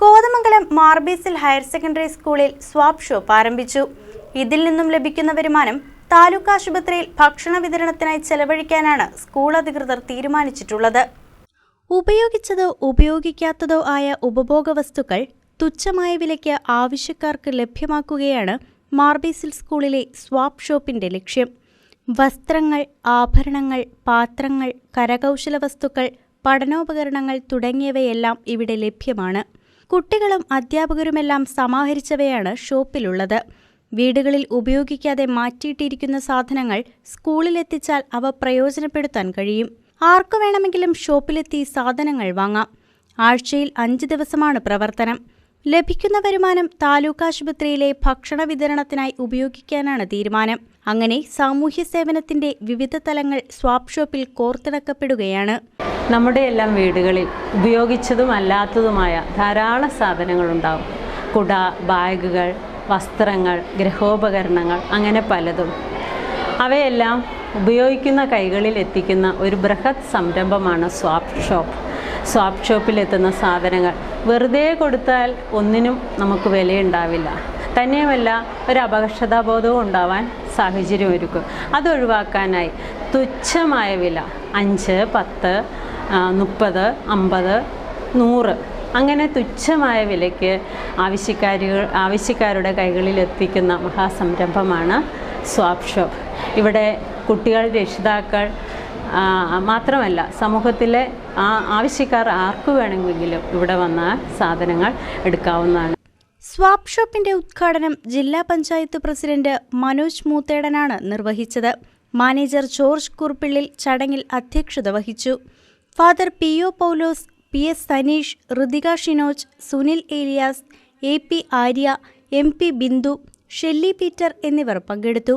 കോതമംഗലം മാർബീസിൽ higher secondary സ്കൂളിൽ swap shop ആരംഭിച്ചു. ഇതിൽ നിന്നും ലഭിക്കുന്ന വരുമാനം താലൂക്ക് ആശുപത്രിയിൽ ഭക്ഷണ വിതരണത്തിനായി ചെലവഴിക്കാനാണ് സ്കൂൾ അധികൃതർ തീരുമാനിച്ചിട്ടുള്ളത്. ഉപയോഗിച്ചതോ ഉപയോഗിക്കാത്തതോ ആയ ഉപഭോഗ വസ്തുക്കൾ തുച്ഛമായ വിലയ്ക്ക് ആവശ്യക്കാർക്ക് ലഭ്യമാക്കുകയാണ് മാർബീസിൽ സ്കൂളിലെ സ്വാപ് ഷോപ്പിന്റെ ലക്ഷ്യം. വസ്ത്രങ്ങൾ ആഭരണങ്ങൾ പാത്രങ്ങൾ കരകൗശല വസ്തുക്കൾ പഠനോപകരണങ്ങൾ തുടങ്ങിയവയെല്ലാം ഇവിടെ ലഭ്യമാണ്. കുട്ടികളും അധ്യാപകരുമെല്ലാം സമാഹരിച്ചവയാണ് ഷോപ്പിലുള്ളത്. വീടുകളിൽ ഉപയോഗിക്കാതെ മാറ്റിയിട്ടിരിക്കുന്ന സാധനങ്ങൾ സ്കൂളിലെത്തിച്ചാൽ അവ പ്രയോജനപ്പെടുത്താൻ കഴിയും. ആർക്കു വേണമെങ്കിലും ഷോപ്പിലെത്തി സാധനങ്ങൾ വാങ്ങാം. ആഴ്ചയിൽ അഞ്ച് ദിവസമാണ് പ്രവർത്തനം. ലഭിക്കുന്ന വരുമാനം താലൂക്ക് ആശുപത്രിയിലെ ഭക്ഷണ വിതരണത്തിനായി ഉപയോഗിക്കാനാണ് തീരുമാനം. അങ്ങനെ സാമൂഹ്യ സേവനത്തിന്റെ വിവിധ തലങ്ങൾ സ്വാപ് ഷോപ്പിൽ കോർത്തിണക്കപ്പെടുകയാണ്. നമ്മുടെ എല്ലാം വീടുകളിൽ ഉപയോഗിച്ചതും അല്ലാത്തതുമായ ധാരാളം സാധനങ്ങളുണ്ടാവും കുട ബാഗുകൾ വസ്ത്രങ്ങൾ ഗൃഹോപകരണങ്ങൾ അങ്ങനെ പലതും. അവയെല്ലാം ഉപയോഗിക്കുന്ന കൈകളിൽ എത്തിക്കുന്ന ഒരു ബൃഹത് സംരംഭമാണ് സ്വാപ് ഷോപ്പ്. സ്വാപ്പ് ഷോപ്പിൽ എത്തുന്ന സാധനങ്ങൾ. വെറുതെ കൊടുത്താൽ ഒന്നിനും നമുക്ക് വിലയുണ്ടാവില്ല. തന്നെയുമല്ല ഒരു അപകർഷതാബോധവും ഉണ്ടാവാൻ സാഹചര്യം ഒരുക്കും. അതൊഴിവാക്കാനായി തുച്ഛമായ വില അഞ്ച് പത്ത് മുപ്പത് അമ്പത് നൂറ് അങ്ങനെ തുച്ഛമായ വിലയ്ക്ക് ആവശ്യക്കാരികൾ ആവശ്യക്കാരുടെ കൈകളിൽ എത്തിക്കുന്ന മഹാസംരംഭമാണ് സ്വാപ് ഷോപ്പ് ഇവിടെ കുട്ടികൾ രക്ഷിതാക്കൾ മാത്രമല്ല സമൂഹത്തിലെ ആ ആവശ്യക്കാർ ആർക്കു വേണമെങ്കിലും ഇവിടെ വന്ന സാധനങ്ങൾ എടുക്കാവുന്നതാണ്. സ്വാപ് ഷോപ്പിന്റെ ഉദ്ഘാടനം ജില്ലാ പഞ്ചായത്ത് പ്രസിഡന്റ് മനോജ് മൂത്തേടനാണ് നിർവഹിച്ചത്. മാനേജർ ജോർജ് കുറുപ്പിള്ളിൽ ചടങ്ങിൽ അധ്യക്ഷത വഹിച്ചു. Father P O Paulose P S Saneesh Ritika Shinoj Sunil Elias A P Arya M P Bindu Shelly Peter എന്നിവർ പങ്കെടുത്തു.